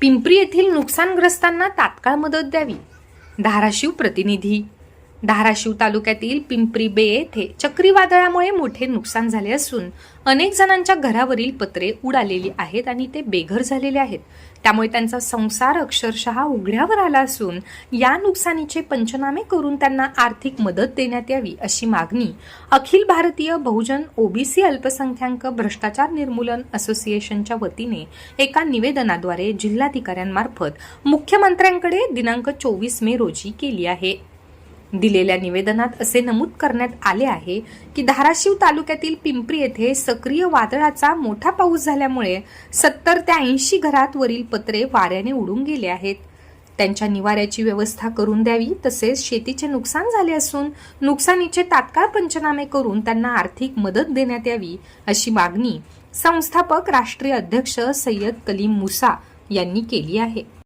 पिंपरी येथील नुकसानग्रस्तांना तात्काळ मदत द्यावी. धाराशिव प्रतिनिधी धाराशिव तालुक्यातील पिंपरी बे येथे चक्रीवादळामुळे मोठे नुकसान झाले असून अनेक जणांच्या घरावरील पत्रे उडालेली आहेत आणि ते बेघर झालेले आहेत. त्यामुळे त्यांचा संसार अक्षरशः उघड्यावर आला असून या नुकसानीचे पंचनामे करून त्यांना आर्थिक मदत देण्यात यावी अशी मागणी अखिल भारतीय बहुजन ओबीसी अल्पसंख्याक भ्रष्टाचार निर्मूलन असोसिएशनच्या वतीने एका निवेदनाद्वारे जिल्हाधिकाऱ्यांमार्फत मुख्यमंत्र्यांकडे दिनांक चोवीस मे रोजी केली आहे. दिलेल्या निवेदनात असे नमूद करण्यात आले आहे की धाराशिव तालुक्यातील पिंपरी येथे सक्रिय वादळाचा मोठा पाऊस झाल्यामुळे सत्तर ते ऐंशी घरात वरील पत्रे वाऱ्याने उडून गेले आहेत. त्यांच्या निवाऱ्याची व्यवस्था करून द्यावी तसेच शेतीचे नुकसान झाले असून नुकसानीचे तात्काळ पंचनामे करून त्यांना आर्थिक मदत देण्यात यावी अशी मागणी संस्थापक राष्ट्रीय अध्यक्ष सय्यद कलीम मुसा यांनी केली आहे.